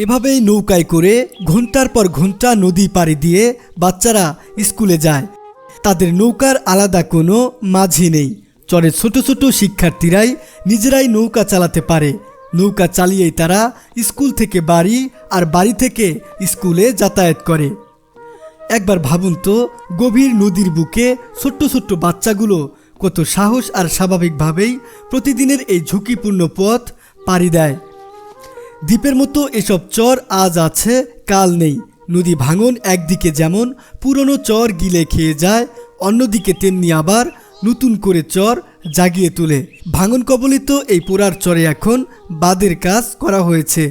এভাবেই নৌকায় করে ঘণ্টার পর ঘণ্টা নদী পাড়ি দিয়ে বাচ্চারা স্কুলে যায়। তাদের নৌকার আলাদা কোনো মাঝি নেই। চরের ছোট ছোট শিক্ষার্থীরাই নিজেরাই নৌকা চালাতে পারে। নৌকা চালিয়েই তারা স্কুল থেকে বাড়ি আর বাড়ি থেকে স্কুলে যাতায়াত করে। একবার ভাবুন তো, গভীর নদীর বুকে ছোট্ট ছোট্ট বাচ্চাগুলো কত সাহস আর স্বাভাবিকভাবেই প্রতিদিনের এই ঝুঁকিপূর্ণ পথ পাড়ি দেয়। দ্বীপের মতো এসব চর আজ আছে, কাল নেই। নদী ভাঙন একদিকে যেমন, পুরনো চর গিলে খেয়ে যায়, অন্যদিকে তেমনি আবার নতুন করে চর জাগিয়ে তোলে। ভাঙন কবলিত এই পোড়ার চরে এখন বাদের কাজ করা হয়েছে।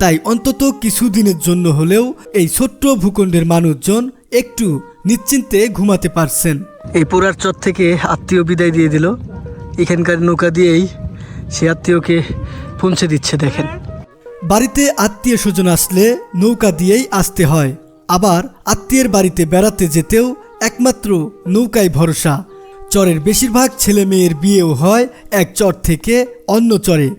তাই অন্তত কিছুদিনের জন্য হলেও এই ছোট্ট ভূখণ্ডের মানুষজন একটু নিশ্চিন্তে ঘুমাতে পারছেন। এই পোড়ার চর থেকে আত্মীয় বিদায় দিয়ে দিল। এখানকার নৌকা দিয়েই সে আত্মীয়কে পৌঁছে দিচ্ছে, দেখেন। বাড়িতে আত্মীয় স্বজন আসলে নৌকা দিয়েই আসতে হয়। আবার আত্মীয়ের বাড়িতে বেড়াতে যেতেও একমাত্র নৌকায় ভরসা। চরের বেশিরভাগ ছেলে মেয়ের বিয়েও হয় এক চর থেকে অন্য চরে।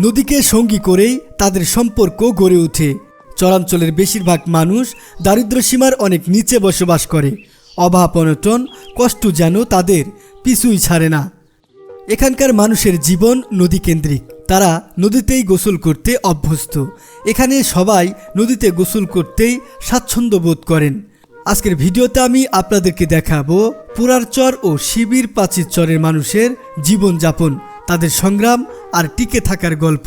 নদীকে সঙ্গী করেই তাদের সম্পর্ক গড়ে ওঠে। চরাঞ্চলের বেশিরভাগ মানুষ দারিদ্র্যসীমার অনেক নিচে বসবাস করে। অভাব, অনটন, কষ্ট যেন তাদের পিছুই ছাড়ে না। এখানকার মানুষের জীবন নদীকেন্দ্রিক। তারা নদীতেই গোসল করতে অভ্যস্ত। এখানে সবাই নদীতে গোসল করতেই স্বাচ্ছন্দ্য বোধ করেন। আজকের ভিডিওতে আমি আপনাদেরকে দেখাবো পুরার চর ও শিবির প্রাচীর চরের মানুষের জীবনযাপন, তাদের সংগ্রাম আর টিকে থাকার গল্প।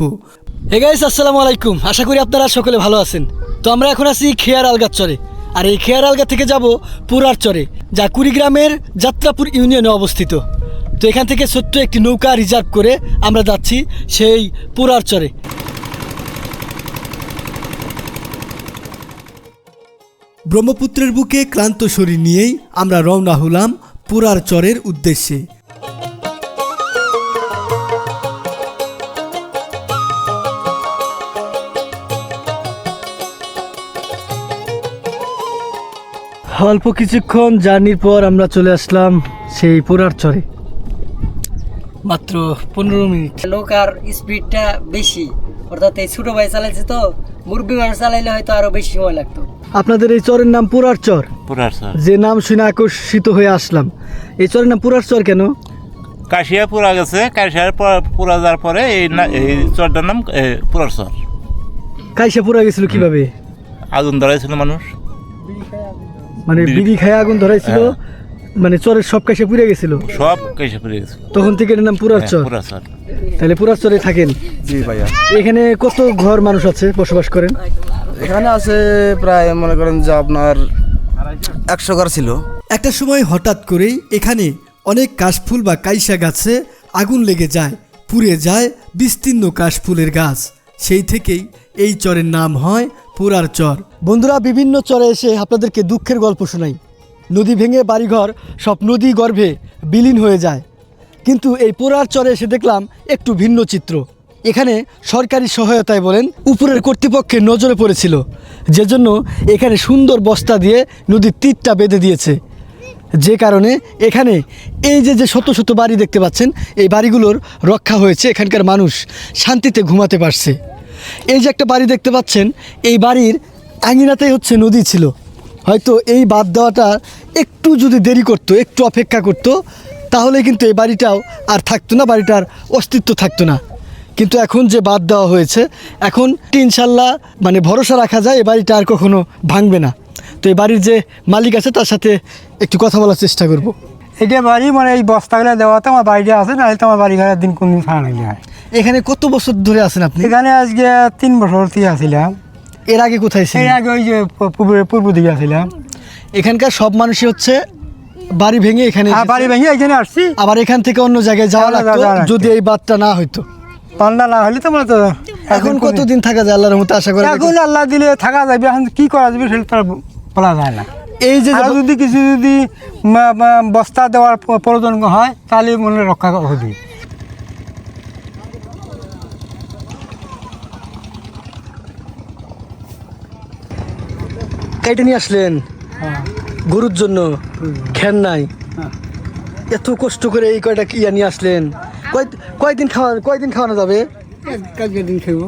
গাইস আসসালামু আলাইকুম। আশা করি আপনারা সকলে ভালো আছেন। তো আমরা এখন আছি খেয়ার আলগার চরে। আর এই খেয়ার আলগা থেকে যাব পুরার চরে, যা কুড়িগ্রামের যাত্রাপুর ইউনিয়নে অবস্থিত। তো এখান থেকে ছোট্ট একটি নৌকা রিজার্ভ করে আমরা যাচ্ছি সেই পুরার চরে। ব্রহ্মপুত্রের বুকে ক্লান্ত শরীর নিয়েই আমরা রওনা হলাম পুরার চরের উদ্দেশ্যে। অল্প কিছুক্ষণ জার্নির পর আমরা চলে আসলাম সেই পুরার চরে। মাত্র পনেরো মিনিট। নৌকার স্পিডটা বেশি। অর্থাৎ এই ছোট ভাই চালাইছে তো মুরব্বী মানুষ চালাইলে হয়তো আরও বেশি সময় লাগতো। আপনাদের এই চরের নাম পুরার চর? পুরার স্যার যে নাম শুনে আকর্ষিত হয়ে আসলাম। এই চরের নাম পুরার চর কেন? কাশিয়া পুরা গেছে কাশিয়ার পর- পুরা যাওয়ার পরে এই এই চরটার নাম পুরার চর। কাশিয়া পুরা গেছিল কীভাবে? আগুন ধরাইছিল মানুষ। মানে বিড়ি- বিড়ি খায় আগুন ধরাইছিল। হ্যাঁ। মানে চরের সব কাইসা পুড়ে গেছিল? সব কাশিয়া পুরে গেছে তখন থেকে এটার নাম পুরার হ্যাঁ, চর। পুরার চর। তাহলে পুরার চরে থাকেন। জি ভাইয়া। এখানে কত ঘর মানুষ আছে বসবাস করেন? এখানে আছে প্রায় মনে করেন যে আপনার একশো ঘর ছিল। একটা সময় হঠাৎ করেই এখানে অনেক কাশফুল বা কাইসা গাছে আগুন লেগে যায় পুড়ে যায় বিস্তীর্ণ কাশফুলের গাছ। সেই থেকেই এই চরের নাম হয় পুরার চর। বন্ধুরা বিভিন্ন চরে এসে আপনাদেরকে দুঃখের গল্প শোনাই। নদী ভেঙে বাড়িঘর, সব নদী গর্ভে বিলীন হয়ে যায়। কিন্তু এই পোড়ার চরে এসে দেখলাম একটু ভিন্ন চিত্র। এখানে সরকারি সহায়তায় বলেন, উপরের কর্তৃপক্ষের নজরে পড়েছিল যে জন্য এখানে সুন্দর বস্তা দিয়ে নদীর তীরটা বেঁধে দিয়েছে। যে কারণে এখানে এই যে যে শত শত বাড়ি দেখতে পাচ্ছেন, এই বাড়িগুলোর রক্ষা হয়েছে এখানকার মানুষ। শান্তিতে ঘুমাতে পারছে। এই যে একটা বাড়ি দেখতে পাচ্ছেন, এই বাড়ির আঙিনাতেই হচ্ছে নদী ছিল। হয়তো এই বাদ দেওয়াটা একটু যদি দেরি করতো একটু অপেক্ষা করতো তাহলে কিন্তু এই বাড়িটাও আর থাকতো না বাড়িটার অস্তিত্ব থাকতো না। কিন্তু এখন যে বাদ দেওয়া হয়েছে এখন ইনশাল্লাহ মানে ভরসা রাখা যায় এই বাড়িটা আর কখনো ভাঙবে না। তো এই বাড়ির যে মালিক আছে তার সাথে একটু কথা বলার চেষ্টা করব। এটা বাড়ি মানে এই বস্তাগুলো দেওয়াতে আমার বাড়িটা আছে না তো আমার বাড়ি ঘরের দিন কোন দিন ছাড়া হয় এখানে কত বছর ধরে আছেন আপনি? এখানে আজকে তিন বছর থেকে আসছিলাম এর আগে কোথায় ছিল এর আগে ওই যে পূর্ব পূর্ব দিকে আসছিলাম। এখানকার সব মানুষই হচ্ছে বাড়ি ভেঙে এখানে আর বাড়ি ভেঙে এখানে আসছি। আবার এখান থেকে অন্য জায়গায় যাওয়া লাগতো যদি এই বাদটা না হইতো। পান্ডা না হলে তোমরা তো এখন কতদিন থাকা যায় আল্লাহর মতো আশা করি এখন আল্লাহ দিলে থাকা যাবে এখন কি করা যাবে সেটা তো আর বলা যায় না। এই যে যদি কিছু যদি বস্তা দেওয়ার প্রয়োজন হয় তাহলে মনে হয় রক্ষা হবে। কেটে নিয়ে আসলেন। গরুর জন্য। খ্যান নাই। এত কষ্ট করে এই কয়টা ইয়া নিয়ে আসলেন। কয় কয়দিন খাওয়া কয়দিন খাওয়ানো যাবে? কালকে দিন খেব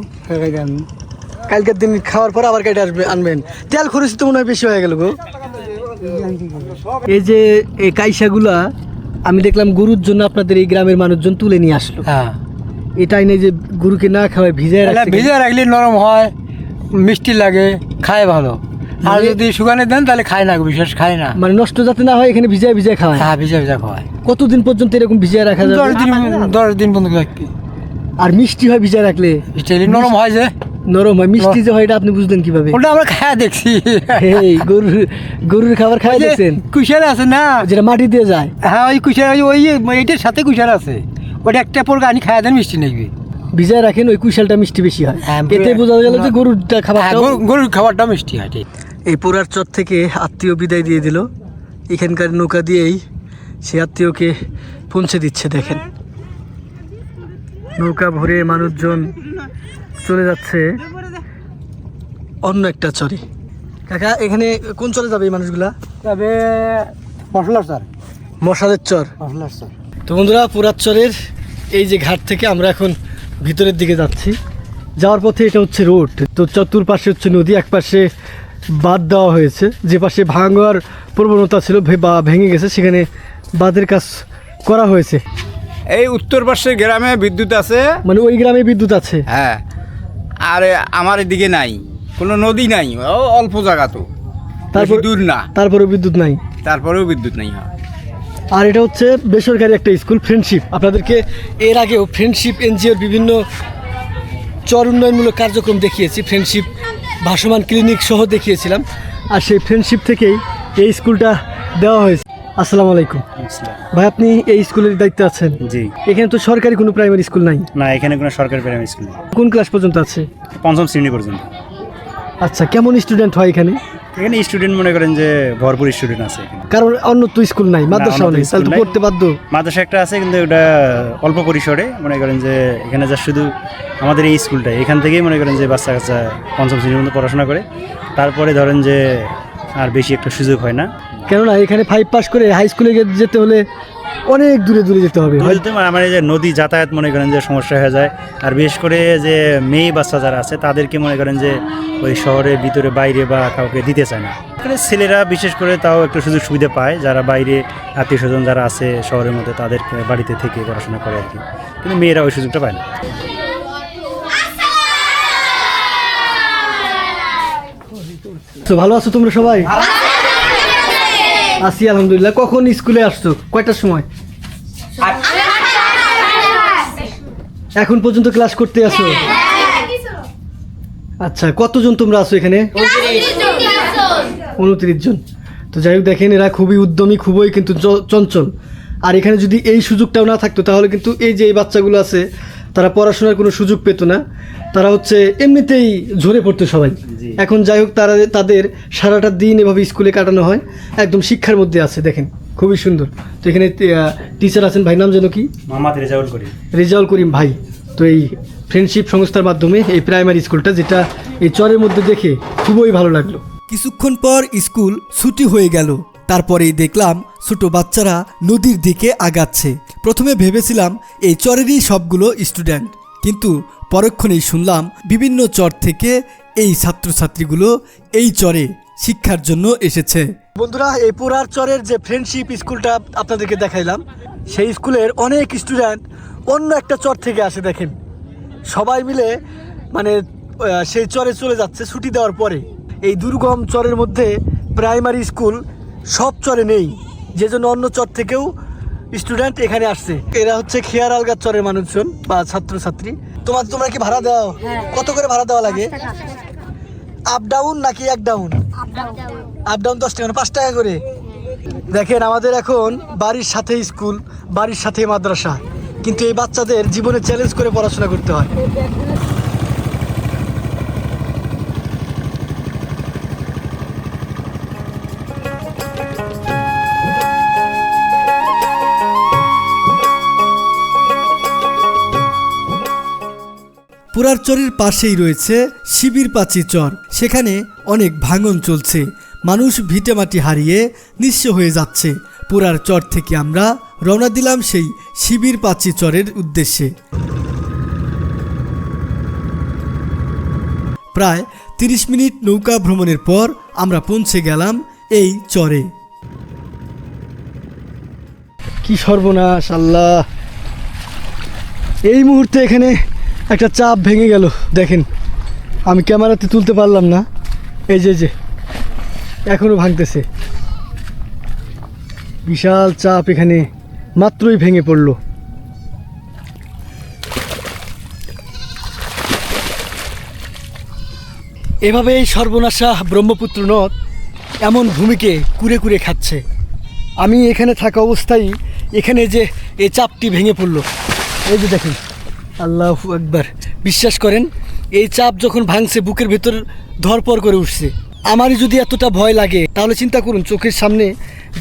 কালকের দিন খাওয়ার পর আবার কেটে আসবে আনবেন। তেল খরচ তো মনে হয় বেশি হয়ে গেল গো। এই যে এই কাইসাগুলা আমি দেখলাম গরুর জন্য আপনাদের এই গ্রামের মানুষজন তুলে নিয়ে আসলো। হ্যাঁ। এটাই নেই যে গরুকে না খাওয়ায় রাখছে ভিজে রাখলে নরম হয় মিষ্টি লাগে খায় ভালো। আর মানে- যদি শুকানে দেন তাহলে খায় না বিশেষ খায় না। মানে নষ্ট যাতে না হয় এখানে ভিজায় ভিজায় খাওয়ায়। হ্যাঁ ভিজে ভিজে খাওয়ায়। কতদিন পর্যন্ত এরকম ভিজায় রাখা যায় দশ দিন দশ দিন পর্যন্ত রাখি। আর মিষ্টি হয় ভিজায় রাখলে? নরম হয় যে। নরম হয়। মিষ্টি যে হয় এটা আপনি বুঝলেন কীভাবে? ওটা আমরা খায়া দেখছি। এই গরুর গরুর খাবার খাই ওই যে দেখছেন? কুশার আছে না? যেটা মাটি দিয়ে যায়। হ্যাঁ ওই কুশার ওই ওই এইটার সাথে কুশার আছে। ওটা একটা পর গানি খায়া দেন মিষ্টি নেই ভিজায় রাখেন ওই কুশালটা মিষ্টি বেশি হয়। হ্যাঁ, এতে বোঝা গেল যে গরুরটা খাবার হ্যাঁ, গরুর খাবারটা মিষ্টি হয় ঠিক। এই পোড়ার চর থেকে আত্মীয় বিদায় দিয়ে দিল। এখানকার নৌকা দিয়েই সে আত্মীয়কে পৌঁছে দিচ্ছে দেখেন। নৌকা ভরে মানুষজন চলে যাচ্ছে অন্য একটা চরে। কাকা এখানে কোন চরে যাবে এই মানুষগুলা? তবে মশলা স্যার মশালের চর। মশলা স্যার তো বন্ধুরা পুরাচ্চরের এই যে ঘাট থেকে আমরা এখন ভিতরের দিকে যাচ্ছি। যাওয়ার পথে এটা হচ্ছে রোড। তো চতুর্পাশে হচ্ছে নদী এক পাশে বাঁধ দেওয়া হয়েছে। যে পাশে ভাঙার প্রবণতা ছিল বা ভেঙে গেছে সেখানে বাঁধের কাজ করা হয়েছে। এই উত্তর পাশের গ্রামে বিদ্যুৎ আছে। মানে ওই গ্রামে বিদ্যুৎ আছে। হ্যাঁ। আর আমার এদিকে নাই। কোনো নদী নাই অল্প জায়গা তো। তারপর দূর না। তারপরে বিদ্যুৎ নাই। তারপরেও বিদ্যুৎ নাই হ্যাঁ। আর এটা হচ্ছে বেসরকারি একটা স্কুল ফ্রেন্ডশিপ। আপনাদেরকে এর আগেও ফ্রেন্ডশিপ এনজিওর বিভিন্ন চর উন্নয়নমূলক কার্যক্রম দেখিয়েছি ফ্রেন্ডশিপ ভাসমান ক্লিনিক সহ দেখিয়েছিলাম। আর সেই ফ্রেন্ডশিপ থেকেই এই স্কুলটা দেওয়া হয়েছে। আসসালামু আলাইকুম। ভাই আপনি এই স্কুলের দায়িত্বে আছেন? জি। এখানে তো সরকারি কোনো প্রাইমারি স্কুল নাই? না এখানে কোনো সরকারি প্রাইমারি স্কুল নেই। কোন ক্লাস পর্যন্ত আছে? পঞ্চম শ্রেণি পর্যন্ত। আচ্ছা কেমন স্টুডেন্ট হয় এখানে? এখানে স্টুডেন্ট মনে করেন যে ভরপুর স্টুডেন্ট আছে এখানে। কারণ অন্য তো স্কুল নাই মাদ্রাসাও নেই তাহলে তো পড়তে বাধ্য। মাদ্রাসা একটা আছে কিন্তু ওটা অল্প পরিসরে। মনে করেন যে এখানে যা শুধু আমাদের এই স্কুলটা এখান থেকেই মনে করেন যে বাচ্চা কাচ্চা পঞ্চম শ্রেণির মধ্যে পড়াশোনা করে। তারপরে ধরেন যে আর বেশি একটা সুযোগ হয় না। কেননা এখানে ফাইভ পাস করে হাই স্কুলে যেতে হলে অনেক দূরে দূরে যেতে হবে বলতে আমার এই যে নদী যাতায়াত মনে করেন যে সমস্যা হয়ে যায়। আর বিশেষ করে যে মেয়ে বাচ্চা যারা আছে তাদেরকে মনে করেন যে ওই শহরের ভিতরে বাইরে বা কাউকে দিতে চায় না। এখানে ছেলেরা বিশেষ করে তাও একটু সুযোগ সুবিধা পায়। যারা বাইরে আত্মীয় স্বজন যারা আছে শহরের মধ্যে তাদের বাড়িতে থেকে পড়াশোনা করে আর কি। কিন্তু মেয়েরা ওই সুযোগটা পায় না। তো ভালো আছো তোমরা সবাই? আছি আলহামদুলিল্লাহ। কখন স্কুলে আসছো? কয়টার সময়? এখন পর্যন্ত ক্লাস করতে আসো আচ্ছা কতজন তোমরা আছো এখানে? উনত্রিশ জন। তো যাই হোক দেখেন এরা খুবই উদ্যমী খুবই কিন্তু চঞ্চল। আর এখানে যদি এই সুযোগটাও না থাকতো তাহলে কিন্তু এই যে এই বাচ্চাগুলো আছে তারা পড়াশোনার কোনো সুযোগ পেত না। তারা হচ্ছে এমনিতেই ঝরে পড়তো সবাই। এখন যাই হোক তারা তাদের সারাটা দিন এভাবে স্কুলে কাটানো হয়। একদম শিক্ষার মধ্যে আছে দেখেন। খুবই সুন্দর। তো এখানে টিচার আছেন ভাই নাম যেন কি? মোহাম্মদ রেজাউল করি রেজাউল করিম ভাই। তো এই ফ্রেন্ডশিপ সংস্থার মাধ্যমে এই প্রাইমারি স্কুলটা যেটা এই চরের মধ্যে দেখে খুবই ভালো লাগল। কিছুক্ষণ পর স্কুল ছুটি হয়ে গেল। তারপরেই দেখলাম ছোট বাচ্চারা নদীর দিকে আগাচ্ছে। প্রথমে ভেবেছিলাম এই চরেরই সবগুলো স্টুডেন্ট কিন্তু পরক্ষণেই শুনলাম বিভিন্ন চর থেকে এই ছাত্রছাত্রীগুলো এই চরে শিক্ষার জন্য এসেছে। বন্ধুরা, এই পুরার চরের যে ফ্রেন্ডশিপ স্কুলটা আপনাদেরকে দেখাইলাম, সেই স্কুলের অনেক স্টুডেন্ট অন্য একটা চর থেকে আসে দেখেন। সবাই মিলে মানে সেই চরে চলে যাচ্ছে ছুটি দেওয়ার পরে। এই দুর্গম চরের মধ্যে প্রাইমারি স্কুল সব চরে নেই যে জন্য অন্য চর থেকেও স্টুডেন্ট এখানে আসছে। এরা হচ্ছে খেয়ার আলগার চরের মানুষজন বা ছাত্রছাত্রী। তোমার তোমরা কি ভাড়া দাও? কত করে ভাড়া দেওয়া লাগে? আপ ডাউন নাকি এক ডাউন আপ ডাউন দশ টাকা পাঁচ টাকা করে। দেখেন আমাদের এখন বাড়ির সাথে স্কুল বাড়ির সাথে মাদ্রাসা। কিন্তু এই বাচ্চাদের জীবনে চ্যালেঞ্জ করে পড়াশোনা করতে হয়। পুরার চরের পাশেই রয়েছে শিবির পাচি চর। সেখানে অনেক ভাঙন চলছে। মানুষ ভিটেমাটি হারিয়ে নিঃস্ব হয়ে যাচ্ছে। পুরার চর থেকে আমরা রওনা দিলাম সেই শিবির পাচি চরের উদ্দেশ্যে। প্রায় তিরিশ মিনিট নৌকা ভ্রমণের পর আমরা পৌঁছে গেলাম এই চরে। কি সর্বনাশ, আল্লাহ। এই মুহূর্তে এখানে একটা চাপ ভেঙে গেল, দেখেন। আমি ক্যামেরাতে তুলতে পারলাম না। এই যে যে, এখনও ভাঙতেছে। বিশাল চাপ এখানে মাত্রই ভেঙে পড়ল। এভাবে এই সর্বনাশা ব্রহ্মপুত্র নদ এমন ভূমিকে কুরে কুরে খাচ্ছে। আমি এখানে থাকা অবস্থায় এখানে যে এই চাপটি ভেঙে পড়ল। এই যে দেখেন আল্লাহ একবার বিশ্বাস করেন, এই চাপ যখন ভাঙছে, বুকের ভেতর ধরপর করে উঠছে। আমারই যদি এতটা ভয় লাগে, তাহলে চিন্তা করুন, চোখের সামনে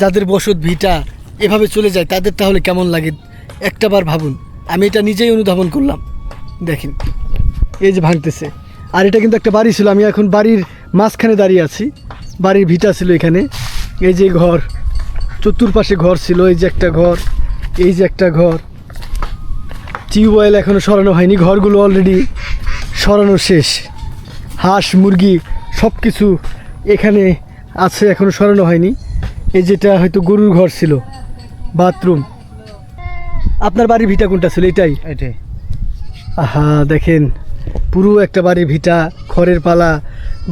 যাদের বসত ভিটা এভাবে চলে যায়, তাদের তাহলে কেমন লাগে? একটাবার ভাবুন। আমি এটা নিজেই অনুধাবন করলাম। দেখেন, এই যে ভাঙতেছে। আর এটা কিন্তু একটা বাড়ি ছিল, আমি এখন বাড়ির মাঝখানে দাঁড়িয়ে আছি। বাড়ির ভিটা ছিল এখানে। এই যে ঘর, চতুর্পাশে ঘর ছিল, এই যে একটা ঘর, এই যে একটা ঘর। টিউবওয়েল এখনও সরানো হয়নি ঘরগুলো অলরেডি সরানো শেষ। হাঁস মুরগি সব কিছু এখানে আছে এখনও সরানো হয়নি। এই যেটা হয়তো গরুর ঘর ছিল বাথরুম। আপনার বাড়ির ভিটা কোনটা ছিল? এটাই? এটাই। আহা দেখেন পুরো একটা বাড়ির ভিটা খড়ের পালা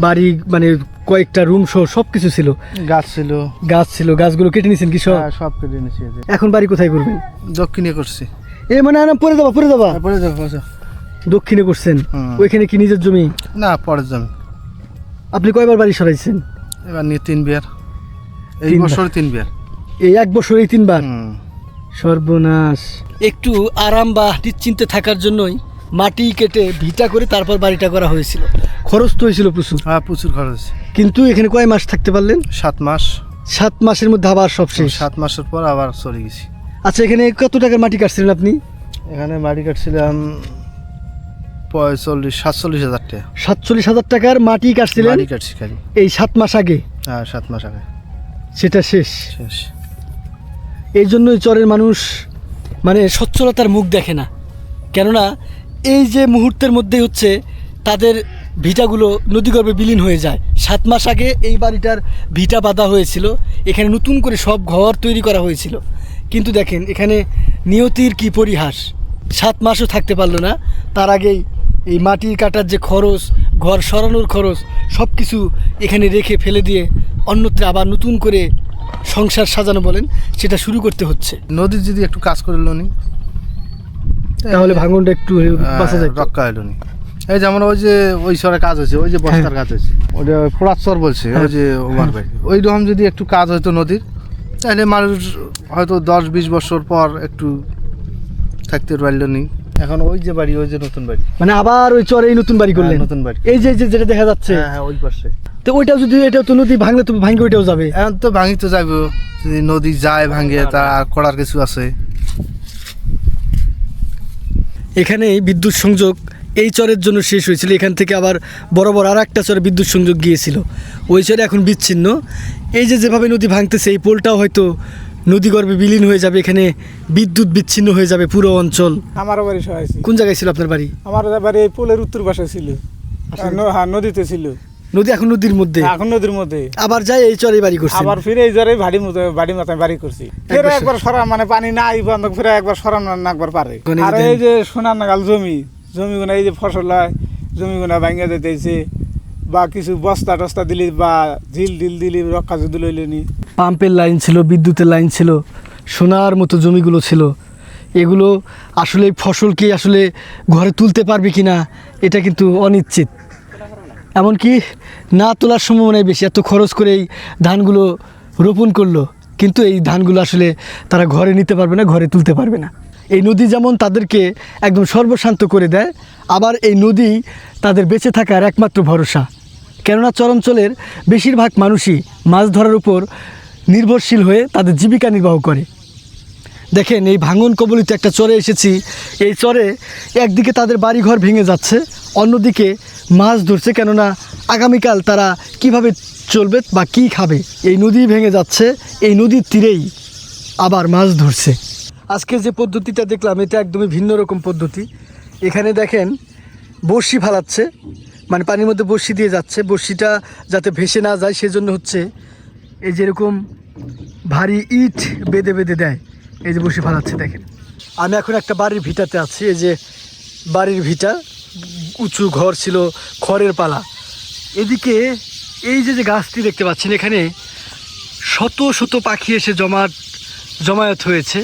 বাড়ি মানে কয়েকটা রুম সহ সব কিছু ছিল। গাছ ছিল। গাছ ছিল গাছগুলো কেটে নিয়েছেন কি সব? হ্যাঁ, সব কেটে নিয়েছি এখন বাড়ি কোথায় করবেন? দক্ষিণে করছি। এ মানে আরাম পরে যাবা পরে যাবা। তারপরে দেখো আচ্ছা। দক্ষিণে করছেন ওইখানে কি নিজের জমি? না পরের জমি। আপনি কয়বার বাড়ি সরাইছেন? এবার নিয়ে তিন বিয়ার। এই। বছর তিন বিয়ার। এই এক বছরেই তিনবার? সর্বনাশ। একটু আরাম বা নিশ্চিন্তে থাকার জন্যই মাটি কেটে ভিটা করে তারপর বাড়িটা করা হয়েছিল। খরচ তো হয়েছিল প্রচুর। হ্যাঁ প্রচুর খরচ কিন্তু এখানে কয় মাস থাকতে পারলেন? সাত মাস। সাত মাসের মধ্যে আবার সব শেষ। সাত মাসের পর আবার চলে গেছি। আচ্ছা এখানে কত টাকার মাটি কাটছিলেন আপনি? এখানে মাটি কাটছিলাম পঁয়তাল্লিশ সাতচল্লিশ হাজার টাকা। সাতচল্লিশ হাজার টাকার মাটি কাটছিলেন? মাটি কাটছি খালি এই সাত মাস আগে? হ্যাঁ সাত মাস আগে। সেটা শেষ? শেষ। এই জন্যই চরের মানুষ মানে সচ্ছলতার মুখ দেখে না। কেননা এই যে মুহূর্তের মধ্যে হচ্ছে তাদের ভিটাগুলো নদীগর্ভে বিলীন হয়ে যায়। সাত মাস আগে এই বাড়িটার ভিটা বাঁধা হয়েছিল। এখানে নতুন করে সব ঘর তৈরি করা হয়েছিল। কিন্তু দেখেন এখানে নিয়তির কি পরিহাস? সাত মাসও থাকতে পারল না। তার আগেই এই মাটি কাটার যে খরচ ঘর সরানোর খরচ সব কিছু এখানে রেখে ফেলে দিয়ে অন্যত্র আবার নতুন করে সংসার সাজানো বলেন সেটা শুরু করতে হচ্ছে। নদীর যদি একটু কাজ করে লোনি তাহলে ভাঙনটা একটু বাঁচা যায় রক্ষা নি। এই যেমন ওই যে ওই সরে কাজ হয়েছে ওই যে বস্তার কাজ হয়েছে। ওটা পোড়াচর বলছে। ওই যে ওভার ভাই ওই রকম যদি একটু কাজ হতো নদীর তাহলে মানুষ হয়তো দশ বিশ বছর পর একটু থাকতে পারল নি। এখন ওই যে বাড়ি ওই যে নতুন বাড়ি। মানে আবার ওই চরে এই নতুন বাড়ি করলেন? হ্যাঁ, নতুন বাড়ি। এই যে যে যেটা দেখা যাচ্ছে। হ্যাঁ হ্যাঁ ওই পাশে। তো ওইটাও যদি এটা তো নদী ভাঙলে তো ভাঙে ওইটাও যাবে। এখন তো ভাঙি তো যাইব যদি নদী যায় ভাঙে তা আর করার কিছু আছে। এখানে বিদ্যুৎ সংযোগ এই চরের জন্য শেষ হয়েছিল। এখান থেকে আবার বরাবর আর একটা চরে বিদ্যুৎ সংযোগ গিয়েছিল। ওই চরে এখন বিচ্ছিন্ন। এই যে যেভাবে নদী ভাঙতেছে এই পোলটাও হয়তো নদীগর্ভে বিলীন হয়ে যাবে এখানে বিদ্যুৎ বিচ্ছিন্ন হয়ে যাবে পুরো অঞ্চল। আমার বাড়ি সহাইছি কোন জায়গায় ছিল আপনার বাড়ি? আমার বাড়ি এই পোলের উত্তর পাশে ছিল। হ্যাঁ নদীতে ছিল। নদী এখন নদীর মধ্যে? এখন নদীর মধ্যে। আবার যাই এই চরে বাড়ি করছে আবার ফিরে এই জ্বরে বাড়ি বাড়ি মাথায় বাড়ি করছি। ফিরে একবার সরা মানে পানি নাই বন্ধ ফিরে একবার সরানো না একবার পারে। আর এই যে সোনার নাগাল জমি জমি গুনা এই যে ফসল হয় জমি গুনা ভাঙ্গা যেতেছে বা কিছু বস্তা টস্তা দিলি বা ঝিল ঢিল দিলি, রক্ষা যদি লইলেনি। পাম্পের লাইন ছিল, বিদ্যুতের লাইন ছিল, সোনার মতো জমিগুলো ছিল। এগুলো আসলে ফসলকে আসলে ঘরে তুলতে পারবে কি না এটা কিন্তু অনিশ্চিত। এমনকি না তোলার সম্ভাবনাই বেশি, এত খরচ করে এই ধানগুলো রোপণ করল। কিন্তু এই ধানগুলো আসলে তারা ঘরে নিতে পারবে না, ঘরে তুলতে পারবে না। এই নদী যেমন তাদেরকে একদম সর্বশান্ত করে দেয়, আবার এই নদী তাদের বেঁচে থাকার একমাত্র ভরসা। কেননা চরাঞ্চলের বেশিরভাগ মানুষই মাছ ধরার উপর নির্ভরশীল হয়ে তাদের জীবিকা নির্বাহ করে। দেখেন, এই ভাঙন কবলিত একটা চরে এসেছি। এই চরে একদিকে তাদের বাড়িঘর ভেঙে যাচ্ছে, অন্যদিকে মাছ ধরছে, কেননা আগামীকাল তারা কীভাবে চলবে বা কি খাবে, এই নদী ভেঙে যাচ্ছে, এই নদীর তীরেই আবার মাছ ধরছে। আজকে যে পদ্ধতিটা দেখলাম, এটা একদমই ভিন্ন রকম পদ্ধতি। এখানে দেখেন, বড়শি ফালাচ্ছে মানে পানির মধ্যে বড়শি দিয়ে যাচ্ছে। বড়শিটা যাতে ভেসে না যায়, সেজন্য হচ্ছে এই যেরকম ভারী ইট বেঁধে বেঁধে দেয়, এই যে বসে ফালাচ্ছে, দেখেন। আমি এখন একটা বাড়ির ভিটাতে আছি, এই যে বাড়ির ভিটা, উঁচু ঘর ছিল, খড়ের পালা। এদিকে এই যে যে গাছটি দেখতে পাচ্ছেন, এখানে শত শত পাখি এসে জমাট, জমায়েত হয়েছে।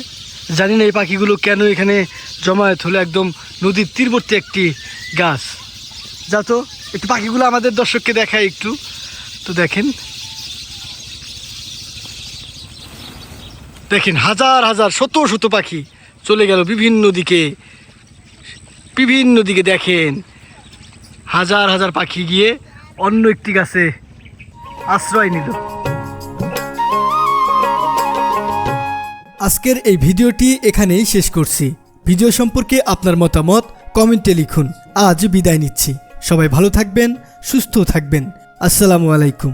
জানি না এই পাখিগুলো কেন এখানে জমায়েত হলো একদম নদীর তীরবর্তী একটি গাছ। যা তো, একটু পাখিগুলো আমাদের দর্শককে দেখায় একটু। তো দেখেন। দেখেন, হাজার হাজার, শত শত পাখি চলে গেল বিভিন্ন দিকে। বিভিন্ন দিকে দেখেন, হাজার হাজার পাখি গিয়ে অন্য একটি গাছে আশ্রয় নিল। আজকের এই ভিডিওটি এখানেই শেষ করছি। ভিডিও সম্পর্কে আপনার মতামত কমেন্টে লিখুন। আজ বিদায় নিচ্ছি। সবাই ভালো থাকবেন, সুস্থ থাকবেন। আসসালামু আলাইকুম।